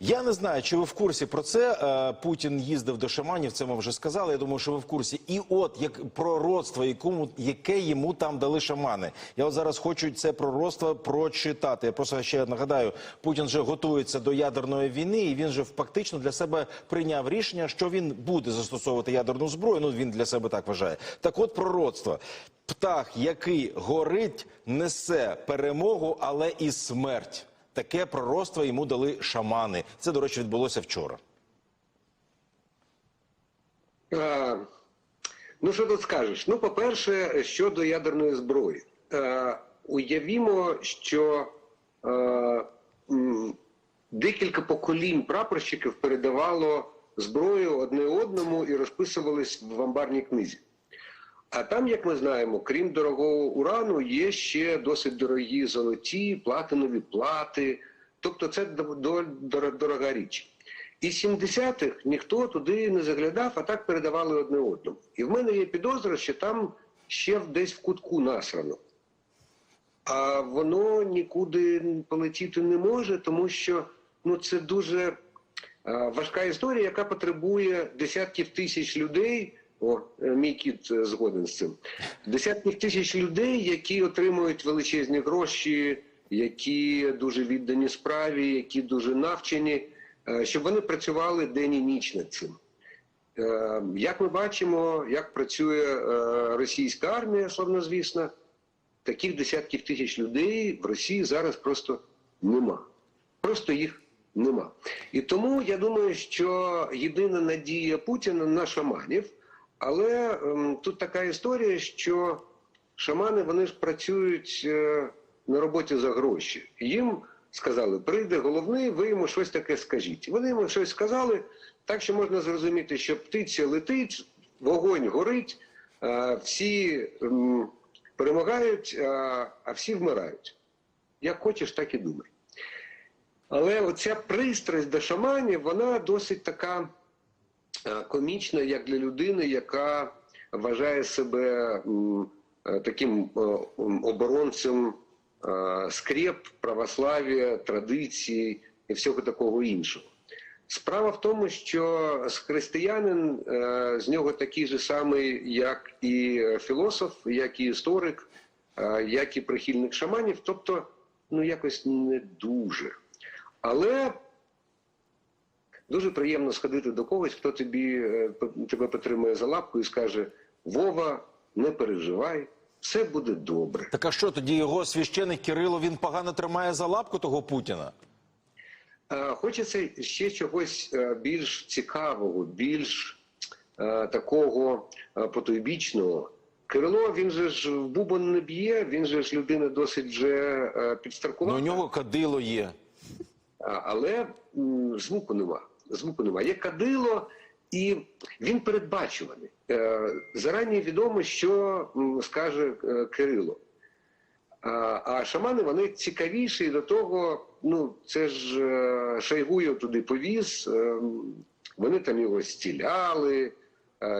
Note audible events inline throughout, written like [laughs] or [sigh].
Я не знаю, чи ви в курсі про це. Е, Путін їздив до шаманів, це ми вже сказали. Я думаю, що ви в курсі. І от як пророцтво, якому яке йому там дали шамани. Я от зараз хочу це пророцтво прочитати. Я просто ще нагадаю, Путін вже готується до ядерної війни, і він же фактично для себе прийняв рішення, що він буде застосовувати ядерну зброю. Ну він для себе так вважає. Так, от пророцтво. Птах, який горить, несе перемогу, але і смерть. Таке пророцтво йому дали шамани. Це, до речі, відбулося вчора. А, ну, що тут скажеш? Ну, по-перше, щодо ядерної зброї. Е, уявімо, що е, м, декілька поколінь прапорщиків передавало зброю одне одному і розписувались в амбарній книзі. А там, як ми знаємо, крім дорогого урану, є ще досить дорогі золоті, платинові плати. Тобто це до- до- дор- дорога річ. І 70-х ніхто туди не заглядав, а так передавали одне одному. І в мене є підозра, що там ще десь в кутку насрано. А воно нікуди полетіти не може, тому що ну, це дуже важка історія, яка потребує десятків тисяч людей. О, е, мій кіт е, згоден з цим. Десятків тисяч людей, які отримують величезні гроші, які дуже віддані справі, які дуже навчені, е, щоб вони працювали день і ніч над цим. Як ми бачимо, як працює російська армія, славнозвісна, таких десятків тисяч людей в Росії зараз просто нема. Просто їх нема. І тому я думаю, що єдина надія Путіна на шаманів, але ем, тут така історія, що шамани вони ж працюють е, на роботі за гроші. Їм сказали, прийде головний, ви йому щось таке скажіть. Вони йому щось сказали, так що можна зрозуміти, що птиця летить, вогонь горить, е, всі ем, перемагають, а, а всі вмирають. Як хочеш, так і думай. Але оця пристрасть до шаманів, вона досить така е, комічна, як для людини, яка вважає себе е, таким е, оборонцем е, скреп, православ'я, традицій і всього такого іншого. Справа в тому, що християнин е, з нього такий же самий, як і філософ, як і історик, е, як і прихильник шаманів, тобто, ну якось не дуже. Але дуже приємно сходити до когось, хто тобі е, тебе потримує за лапку і скаже: Вова, не переживай, все буде добре. Так а що тоді його священик Кирило він погано тримає за лапку того Путіна? Е, Хочеться ще чогось е, більш цікавого, більш такого потойбічного. Кирило, він же ж в бубон не б'є, він же ж людина досить вже е, Ну, у нього кадило є. Але звуку нема. Звуку нема. Є кадило, і він передбачуваний. Е, зарані відомо, що скаже е, Кирило. А, шамани вони цікавіші і до того, ну це ж е, Шойгу його туди повіз, вони там його стіляли,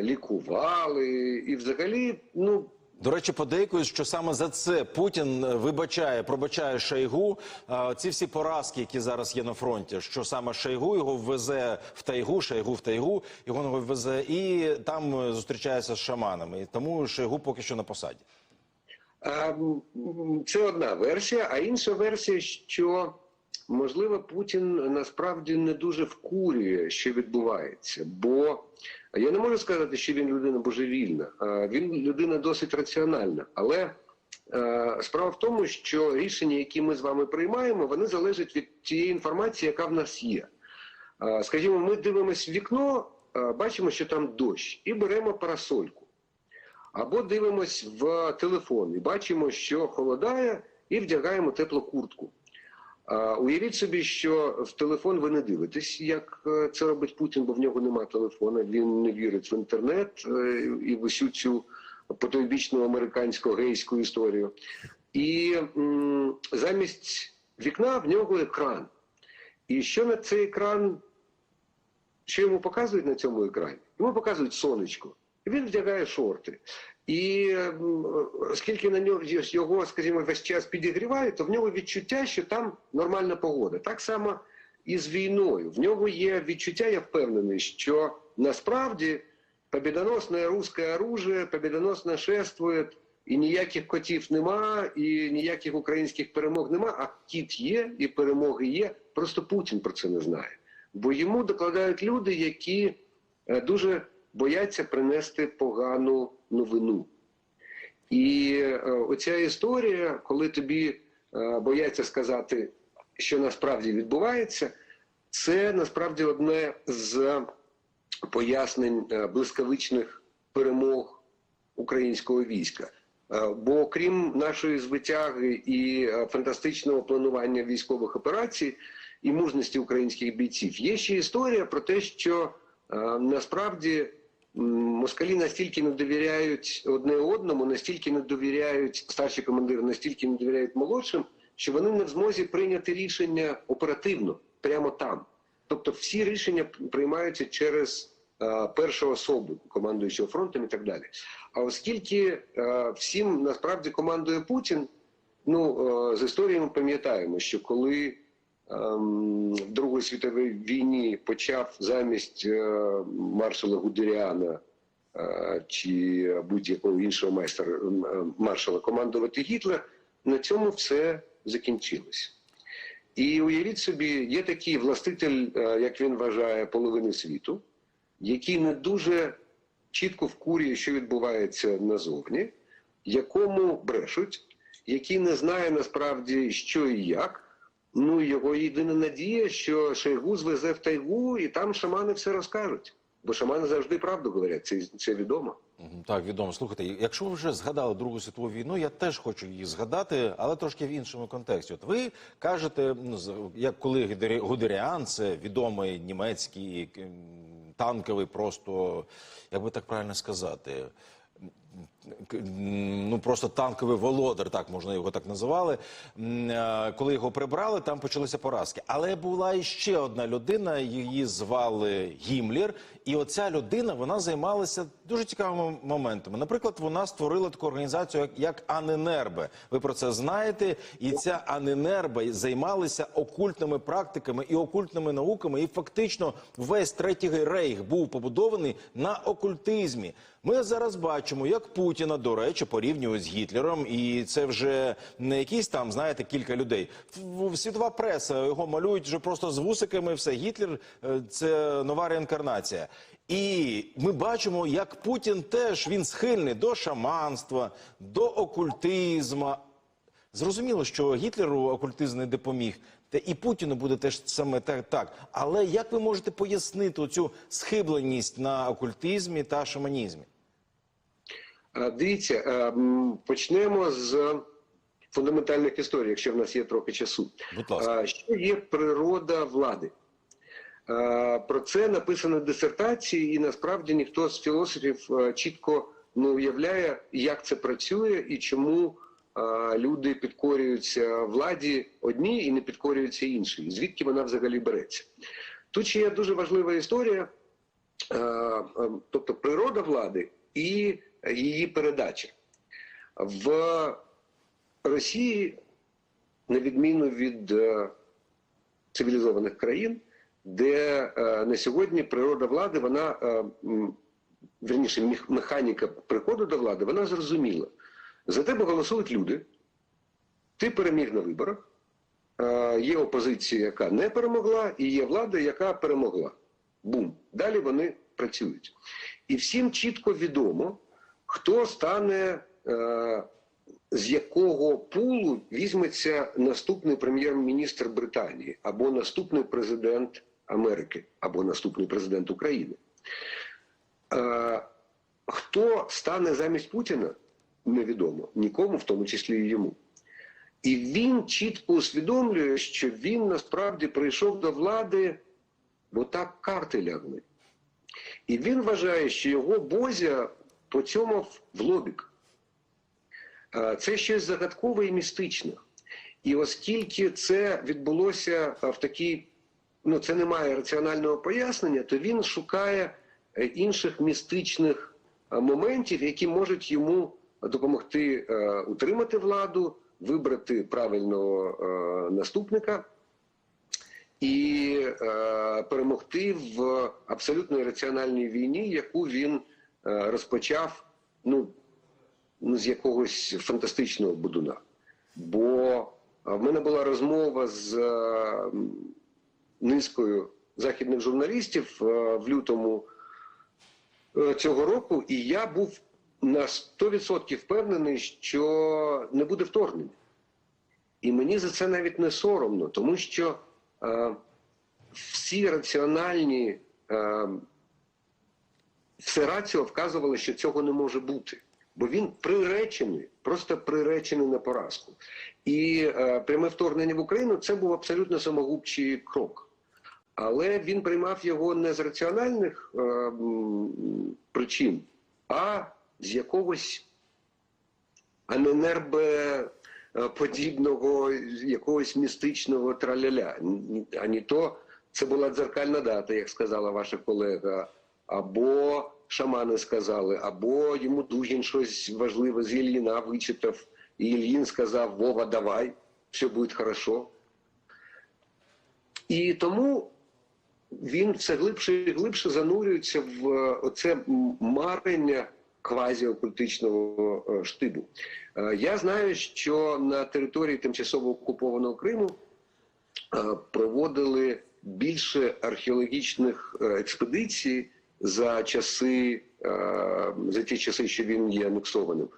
лікували, і взагалі, ну До речі, подейкують, що саме за це Путін е, вибачає, пробачає Шойгу. А, Ці всі поразки, які зараз є на фронті, що саме Шойгу його ввезе в тайгу, Шойгу в тайгу, його ввезе і там е, зустрічається з шаманами. Тому Шойгу поки що на посаді. А, м, м, Це одна версія, а інша версія, що можливо Путін насправді не дуже вкурює, що відбувається, бо я не можу сказати, що він людина божевільна, він людина досить раціональна. Але е, справа в тому, що рішення, які ми з вами приймаємо, вони залежать від тієї інформації, яка в нас є. Скажімо, ми дивимося в вікно, бачимо, що там дощ, і беремо парасольку. Або дивимось в телефон і бачимо, що холодає, і вдягаємо теплу куртку. Уявіть собі, що в телефон ви не дивитесь, як е, це робить Путін, бо в нього немає телефона, він не вірить в інтернет е, і в усю цю потойбічну американську гейську історію. І замість вікна в нього екран. І що на цей екран, що йому показують на цьому екрані? Йому показують сонечко. І він вдягає шорти. І оскільки на нього його, скажімо, весь час підігріває, то в нього відчуття, що там нормальна погода. Так само із війною. В нього є відчуття, я впевнений, що насправді побідоносне русське оружие побідоносно шествує, і ніяких котів нема, і ніяких українських перемог нема. А кіт є, і перемоги є. Просто Путін про це не знає. Бо йому докладають люди, які е, дуже бояться принести погану новину. І е, оця історія, коли тобі е, бояться сказати, що насправді відбувається, це насправді одне з пояснень е, блискавичних перемог українського війська. Бо крім нашої звитяги і фантастичного планування військових операцій і мужності українських бійців, є ще історія про те, що насправді москалі настільки не довіряють одне одному, настільки не довіряють старші командири, настільки не довіряють молодшим, що вони не в змозі прийняти рішення оперативно, прямо там. Тобто всі рішення приймаються через е, першу особу, командуючого фронтом і так далі. А оскільки е, всім насправді командує Путін, ну е, з історії ми пам'ятаємо, що коли в Другої світовій війні почав замість е, маршала Гудеріана е, чи будь-якого іншого майстра е, маршала командувати Гітлер, на цьому все закінчилось. І уявіть собі, є такий властитель, як він вважає, половини світу, який не дуже чітко вкурює, що відбувається назовні, якому брешуть, який не знає насправді, що і як. Ну, його єдина надія, що Шойгу звезе в тайгу, і там шамани все розкажуть. Бо шамани завжди правду говорять, це, це відомо. Так, відомо. Слухайте, якщо ви вже згадали Другу світову війну, я теж хочу її згадати, але трошки в іншому контексті. От ви кажете, ну, як коли Гудері- Гудеріан, це відомий німецький танковий, просто як би так правильно сказати. Ну просто танковий володар, так можна його так називали. Е, Коли його прибрали, там почалися поразки. Але була іще одна людина, її звали Гімлер. І оця людина вона займалася дуже цікавими моментами. Наприклад, вона створила таку організацію, як Аненербе. Ви про це знаєте. І ця Аненербе займалася окультними практиками і окультними науками. І фактично весь третій рейх був побудований на окультизмі. Ми зараз бачимо, як Путіна, до речі, порівнюють з Гітлером, і це вже не якісь там, знаєте, кілька людей. Світова преса його малюють вже просто з вусиками. Все Гітлер е, це нова реінкарнація. І ми бачимо, як Путін теж він схильний до шаманства, до окультизму. Зрозуміло, що Гітлеру окультизм не допоміг, та і Путіну буде теж саме так. так. Але як ви можете пояснити цю схибленість на окультизмі та шаманізмі? Дивіться, е, почнемо з фундаментальних історій, якщо в нас є трохи часу. Будь ласка. Що є природа влади? Е, Про це написано в дисертації, і насправді ніхто з філософів е, чітко не уявляє, як це працює і чому люди підкорюються владі одній і не підкорюються іншій. Звідки вона взагалі береться? Тут ще є дуже важлива історія, тобто природа влади і її передача. В Росії, на відміну від е, цивілізованих країн, де е, на сьогодні природа влади, вона е, верніше, механіка приходу до влади, вона зрозуміла. За тебе голосують люди, ти переміг на виборах, є опозиція, яка не перемогла, і є влада, яка перемогла. Бум. Далі вони працюють. І всім чітко відомо, хто стане, е, з якого пулу візьметься наступний прем'єр-міністр Британії, або наступний президент Америки, або наступний президент України. Е, хто стане замість Путіна, невідомо нікому, в тому числі і йому. І він чітко усвідомлює, що він насправді прийшов до влади, бо так карти лягли. І він вважає, що його Бозя поцьомав в лобік. Це щось загадкове і містичне. І оскільки це відбулося в такій, ну це не має раціонального пояснення, то він шукає е, інших містичних моментів, які можуть йому допомогти е, утримати владу, вибрати правильного е, наступника. і перемогти в абсолютно раціональній війні, яку він розпочав ну, ну, з якогось фантастичного будуна. Бо е, в мене була розмова з е, низкою західних журналістів е, в лютому е, цього року, і я був на 100% впевнений, що не буде вторгнення. І мені за це навіть не соромно, тому що е, всі раціональні е, все раціо вказувало, що цього не може бути. Бо він приречений, просто приречений на поразку. І е, пряме вторгнення в Україну це був абсолютно самогубчий крок. Але він приймав його не з раціональних е, причин, а з якогось аненербоподібного, якогось містичного траляля. Ні- А не то це була дзеркальна дата, як сказала ваша колега, або шамани сказали, або йому Дугін щось важливе з Ільїна вичитав, і Ільїн сказав: Вова, давай, все буде хорошо. І тому він все глибше і глибше занурюється в е, оце марення квазіокультичного е, штибу. Е, Я знаю, що на території тимчасово окупованого Криму проводили більше археологічних експедицій за часи, е, за ті часи, що він є анексованим,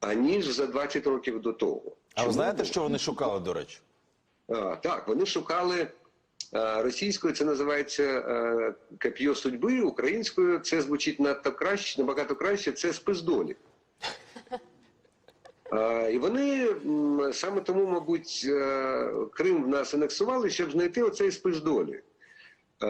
аніж за 20 років до того. А ви знаєте, що вони шукали, до речі? А, так, вони шукали російською, це називається е, судьби, українською це звучить надто краще, набагато краще, це спиздолі. [laughs] І вони саме тому, мабуть, е, Крим в нас анексували, щоб знайти оцей спиздолі. Е,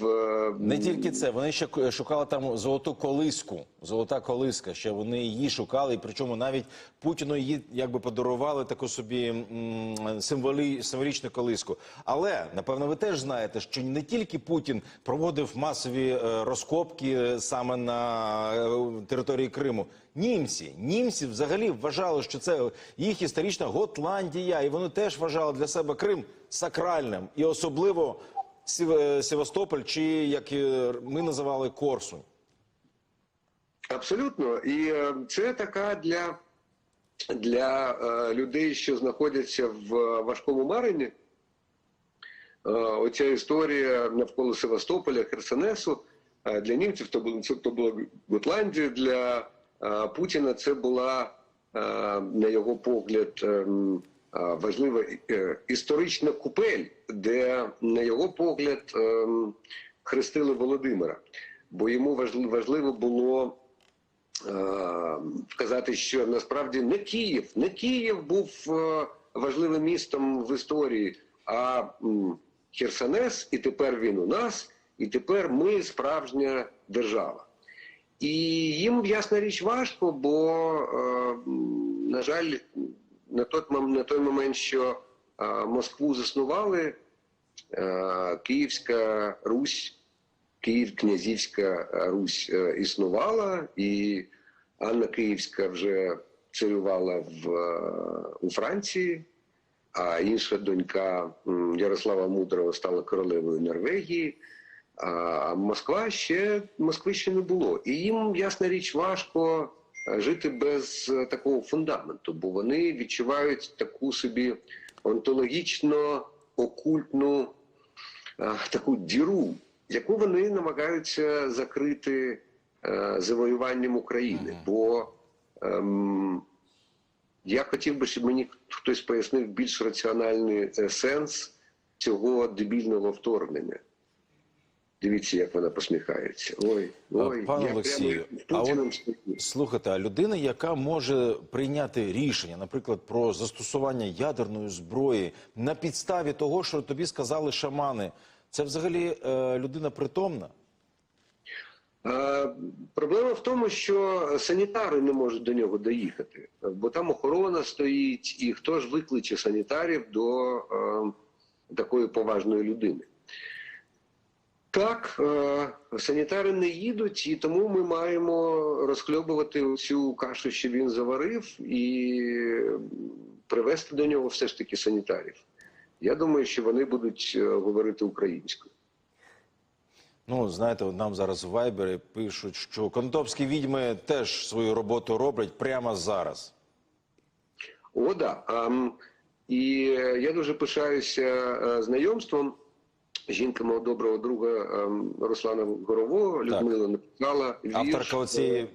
в, Не тільки це, вони ще шукали там золоту колиску, золота колиска. Ще вони її шукали, і причому навіть Путіну її якби подарували таку собі символі, символічну колиску. Але напевно ви теж знаєте, що не тільки Путін проводив масові е, розкопки е, саме на території Криму. Німці, німці взагалі вважали, що це їх історична Готландія, і вони теж вважали для себе Крим сакральним і особливо. Сів- е, Севастополь, чи як е, ми називали Корсунь. Абсолютно. І е, це така для, для людей, що знаходяться в важкому маренні. Е, оця історія навколо Севастополя, Херсонесу. Для німців то було, то була Готландія, для Путіна це була, на його погляд, ем, важлива е, історична купель, де, на його погляд, ем, хрестили Володимира. Бо йому важливо було е, вказати, що насправді не Київ, не Київ був е, важливим містом в історії, а Херсонес, і тепер він у нас, і тепер ми справжня держава. І їм, ясна річ, важко, бо, е, на жаль, на той, на той момент, що Москву заснували, Київська Русь Київ, князівська Русь е, існувала, і Анна Київська вже царювала в, е, у Франції, а інша донька Ярослава Мудрого стала королевою Норвегії. А Москва ще Москви ще не було. І їм, ясна річ, важко жити без е, такого фундаменту, бо вони відчувають таку собі онтологічно окультну е, таку діру, яку вони намагаються закрити е, завоюванням України. Бо ем, я хотів би, щоб мені хтось пояснив більш раціональний сенс цього дебільного вторгнення. Дивіться, як вона посміхається. Ой, ой, Пане Олексію, а от слухайте, а людина, яка може прийняти рішення, наприклад, про застосування ядерної зброї на підставі того, що тобі сказали шамани, це взагалі е, людина притомна? Е, Проблема в тому, що санітари не можуть до нього доїхати, бо там охорона стоїть, і хто ж викличе санітарів до е, такої поважної людини. Так, е, санітари не їдуть, і тому ми маємо розхльобувати цю кашу, що він заварив, і привезти до нього все ж таки санітарів. я думаю, що вони будуть е, говорити українською. Ну, знаєте, нам зараз в Вайбері пишуть, що конотопські відьми теж свою роботу роблять прямо зараз. О, да. І я дуже пишаюся е, знайомством. Жінка мого доброго друга ем, Руслана Горового, Людмила написала вірш. Авторка оцієї,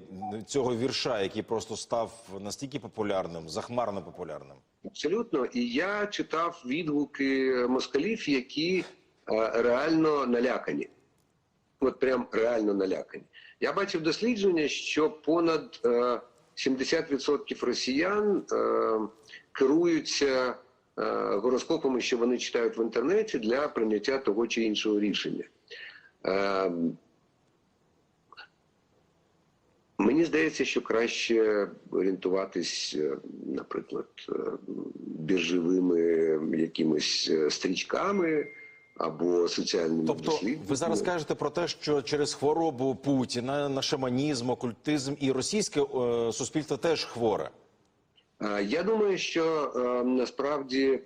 цього вірша, який просто став настільки популярним, захмарно популярним. Абсолютно. І я читав відгуки москалів, які е, реально налякані. От прям реально налякані. Я бачив дослідження, що понад е, 70% росіян е, керуються е, гороскопами, що вони читають в інтернеті для прийняття того чи іншого рішення. Е, Мені здається, що краще орієнтуватись, е, наприклад, е, біржовими якимись е, стрічками або соціальними Тобто, дослідженнями. ви зараз кажете про те, що через хворобу Путіна на шаманізм, окультизм і російське е, суспільство теж хворе. Я думаю, що е, насправді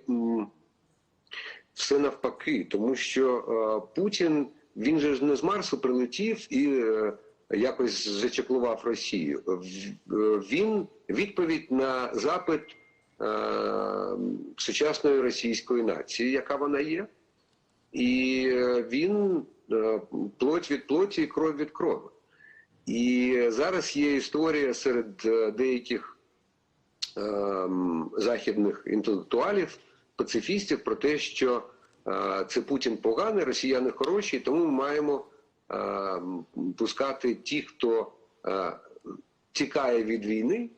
все навпаки, тому що е, Путін він же не з Марсу прилетів і е, якось зачеклував Росію. Він відповідь на запит сучасної російської нації, яка вона є, і він плоть від плоті кров від крови. І зараз є історія серед деяких західних інтелектуалів, пацифістів про те, що е, це Путін поганий, росіяни хороші, тому ми маємо ем, пускати ті, хто е, тікає від війни,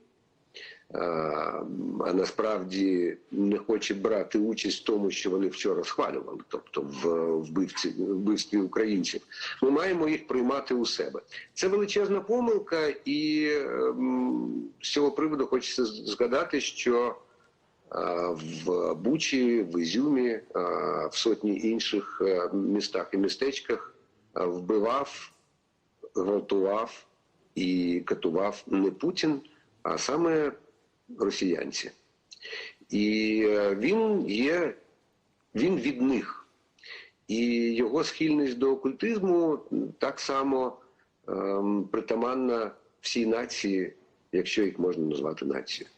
а насправді не хоче брати участь в тому, що вони вчора схвалювали, тобто в вбивці, вбивстві українців. Ми маємо їх приймати у себе. Це величезна помилка, і ем, з цього приводу хочеться згадати, що е, в Бучі, в Ізюмі, е, в сотні інших е, містах і містечках вбивав, гвалтував і катував не Путін, а саме росіянці. І е, він є, він від них. І його схильність до окультизму так само ем, притаманна всій нації, якщо їх можна назвати нацією.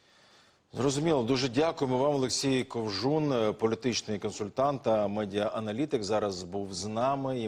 Зрозуміло, дуже дякуємо вам, Олексій Ковжун, е, політичний консультант та медіааналітик. Зараз був з нами.